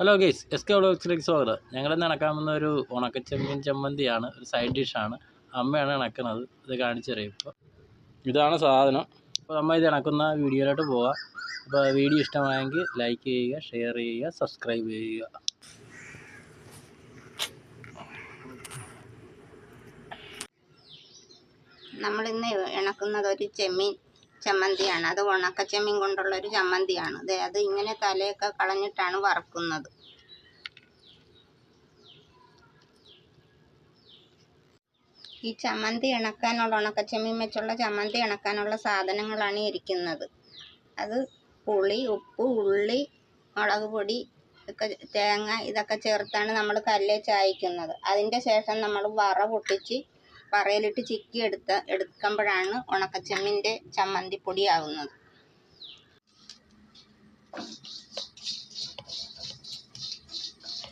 Hello guys S K വ്ളോഗ്സിലേക്ക് സ്വാഗതം. ഞങ്ങളിന്ന് ഇണക്കാവുന്ന ഒരു ഉണക്കച്ചെമ്മീൻ ചമ്മന്തിയാണ് ഒരു സൈഡ് ഡിഷാണ് അമ്മയാണ് ഇണക്കുന്നത്. ഇത് കാണിച്ചു ഇപ്പോൾ ഇതാണ് സാധനം. അപ്പോൾ നമ്മൾ ഇത് ഇണക്കുന്ന വീഡിയോയിലോട്ട് പോവാം. അപ്പോൾ വീഡിയോ ഇഷ്ടമായെങ്കിൽ ലൈക്ക് ചെയ്യുക ഷെയർ ചെയ്യുക സബ്സ്ക്രൈബ് ചെയ്യുക. നമ്മളിന്ന് ഇണക്കുന്നത് ഒരു ചെമ്മീൻ. ചമ്മന്തിയാണ്. അത് ഉണക്ക ചെമ്മീൻ കൊണ്ടുള്ള ഒരു ചമ്മന്തിയാണ്. ദേ അത് ഇങ്ങനെ തലയൊക്കെ കളഞ്ഞിട്ടാണ് വറക്കുന്നത്. ഈ ചമ്മന്തി ഇണക്കാനുള്ള ഉണക്കച്ചെമ്മീൻ വെച്ചുള്ള ചമ്മന്തി ഇണക്കാനുള്ള സാധനങ്ങളാണ് ഇരിക്കുന്നത്. അത് പുളി ഉപ്പ് ഉള്ളി മുളക് പൊടി തേങ്ങ ഇതൊക്കെ ചേർത്താണ് നമ്മൾ കല്ലേ ചായക്കുന്നത്. അതിന്റെ ശേഷം നമ്മൾ വറ പൊട്ടിച്ച് വറയിലിട്ട് ചിക്കി എടുത്ത എടുക്കുമ്പോഴാണ് ഉണക്കച്ചെമ്മിന്റെ ചമ്മന്തിപ്പൊടി ആകുന്നത്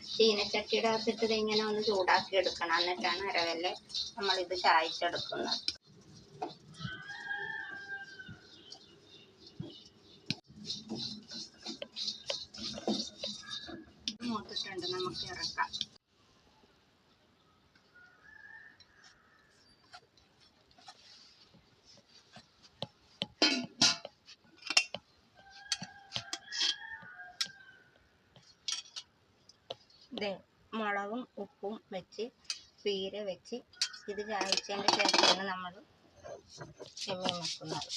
ചീനച്ചട്ടിയുടെ അകത്തിട്ട് ഇതിങ്ങനെ ഒന്ന് ചൂടാക്കി എടുക്കണം. എന്നിട്ടാണ് അരവല്ലെ നമ്മളിത് ചായച്ചെടുക്കുന്നത്. മൂത്തിട്ടുണ്ട്. നമുക്ക് ഇറക്കാം. ഇത് മുളകും ഉപ്പും വെച്ച് പീര വെച്ച് ഇത് ചായച്ചതിന്റെ ശേഷമാണ് നമ്മൾ ചെമ്മീൻ വെക്കുന്നത്.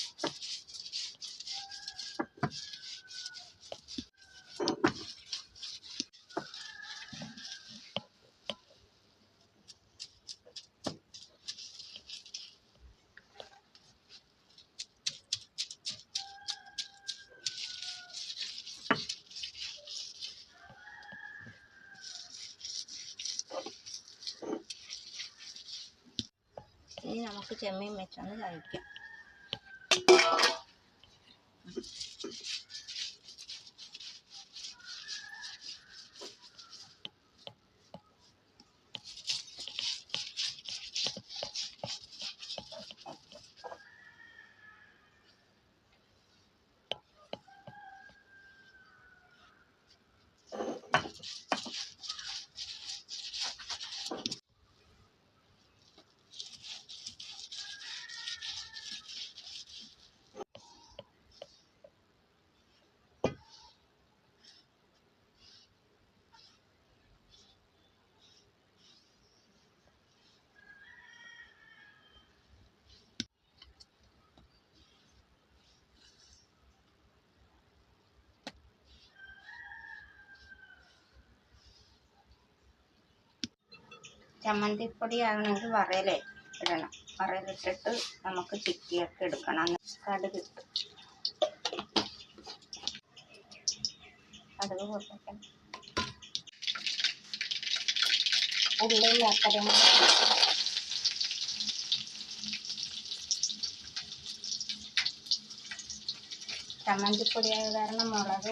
ഇനി നമുക്ക് ചെമ്മീൻ വെച്ചൊന്ന് കഴിക്കാം. ചമ്മന്തിപ്പൊടി ആണെങ്കിൽ വറയിൽ ഇടണം. വറയിലിട്ടിട്ട് നമുക്ക് ചിക്കിയൊക്കെ എടുക്കണം. കടുക് ഇട്ട്. കടുക് പൊട്ടിക്കണം ഉള്ളിയും കാരണം മുളക്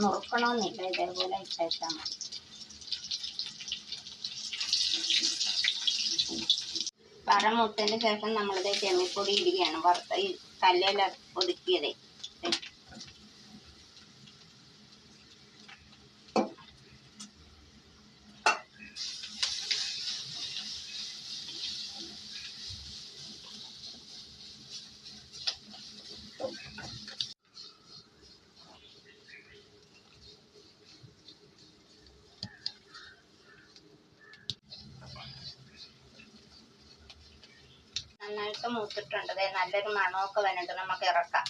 നുറുക്കണമെന്നില്ല. ഇതേപോലെ ഇട്ടേച്ചാൽ മതി. വറ മുട്ടതിന് ശേഷം നമ്മളിത് ചെമ്മിപ്പൊടി ഇടുകയാണ്. വറുത്ത ഈ കല്ലിൽ നന്നായിട്ട് മൂത്തിട്ടുണ്ട്. നല്ലൊരു മണമൊക്കെ വരുന്നുണ്ട് നമുക്ക് ഇറക്കാം.